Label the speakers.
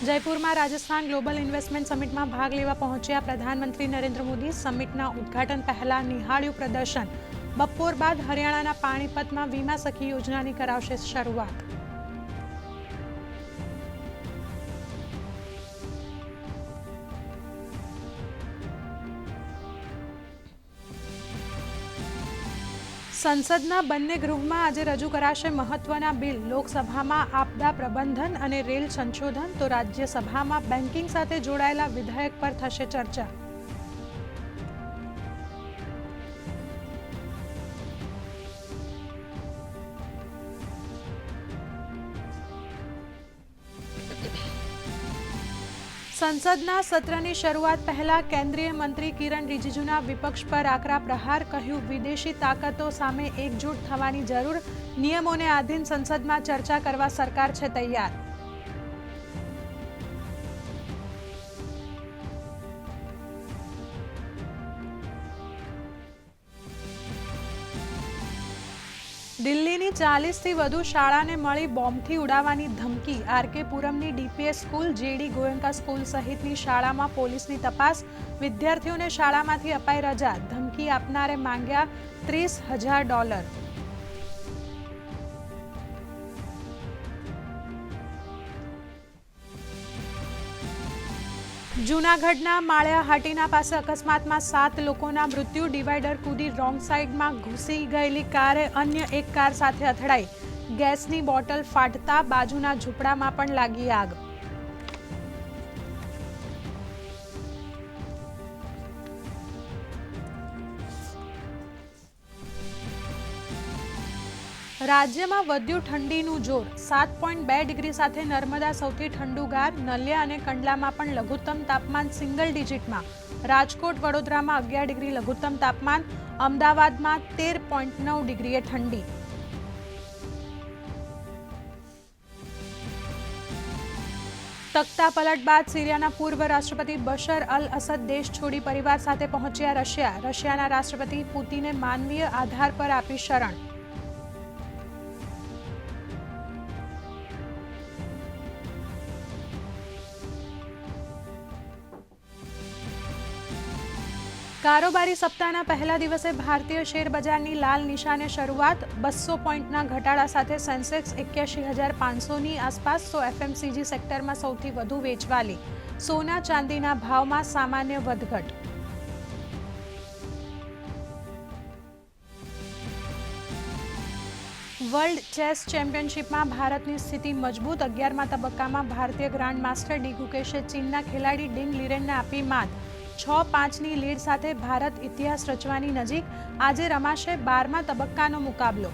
Speaker 1: જયપુરમાં Rajasthan global investment સમિટમાં ભાગ લેવા પહોંચ્યા પ્રધાનમંત્રી નરેન્દ્ર મોદી સમિટના ઉદ્ઘાટન પહેલા નિહાળ્યું પ્રદર્શન. બપોર બાદ હરિયાણાના પાણીપતમાં વીમા સખી યોજનાની કરાવશે શરૂઆત. સંસદના બંને ગૃહમાં આજે રજૂ કરાશે મહત્વના બિલ. લોકસભામાં આપદા પ્રબંધન અને રેલ સંશોધન, તો રાજ્યસભામાં બેન્કિંગ સાથે જોડાયેલા વિધેયક પર થશે ચર્ચા. સંસદના સત્રની શરૂઆત પહેલા કેન્દ્રીય મંત્રી કિરણ રિજિજુના વિપક્ષ પર આકરા પ્રહાર, કહ્યું, વિદેશી તાકાતો સામે એકજૂટ થવાની જરૂર. નિયમોને આધીન સંસદમાં ચર્ચા કરવા સરકાર છે તૈયાર. દિલ્હીની ચાલીસથી વધુ શાળાને મળી બોમ્બથી ઉડાવવાની ધમકી. RK પુરમની DPS school, JD Goenka school સહિતની શાળામાં પોલીસની તપાસ. વિદ્યાર્થીઓને શાળામાંથી અપાઈ રજા. ધમકી આપનારે માંગ્યા ત્રીસ હજાર ડોલર. જૂનાગઢના માળિયા હાટીના પાસે અકસ્માતમાં સાત લોકોના મૃત્યુ, ડિવાઈડર કૂદી રોંગ સાઈડમાં ઘૂસી ગયેલી કારે અન્ય એક કાર સાથે અથડાઈ. ગેસની બોટલ ફાટતા બાજુના ઝૂંપડામાં પણ લાગી આગ. રાજ્યમાં વધ્યું ઠંડીનું જોર. સાત પોઈન્ટ બે ડિગ્રી સાથે નર્મદા સૌથી ઠંડુગાર, નલિયા અને કંડલામાં પણ લઘુત્તમ તાપમાન સિંગલ ડિજિટમાં. રાજકોટ, વડોદરામાં અગિયાર ડિગ્રી લઘુત્તમ તાપમાન, અમદાવાદમાં તેર પોઈન્ટ નવ ડિગ્રીએ ઠંડી. તખ્તા પલટ બાદ સિરિયાના પૂર્વ રાષ્ટ્રપતિ બશર અલ અસદ દેશ છોડી પરિવાર સાથે પહોંચ્યા રશિયા. રશિયાના રાષ્ટ્રપતિ પુતિને માનવીય આધાર પર આપી શરણ. કારોબારી સપ્તાહના પહેલા દિવસે ભારતીય શેર બજારની લાલ નિશાને શરૂઆત બસો પોઈન્ટના ઘટાડા સાથે સેન્સેક્સ એક્યાસી હજાર પાંચસોની આસપાસ તો એફએમસીજી સેક્ટરમાં સૌથી વધુ વેચવાલી. સોના ચાંદીના ભાવમાં સામાન્ય વધઘટ. વર્લ્ડ ચેસ ચેમ્પિયનશિપમાં ભારતની સ્થિતિ મજબૂત અગિયારમા તબક્કામાં ભારતીય ગ્રાન્ડ માસ્ટર ડી ગુકેશે ચીનના ખેલાડી ડિંગ લિરેનને આપી માત. છ પાંચની લીડ સાથે ભારત ઇતિહાસ રચવાની નજીક આજે રમાશે બારમા તબક્કાનો મુકાબલો.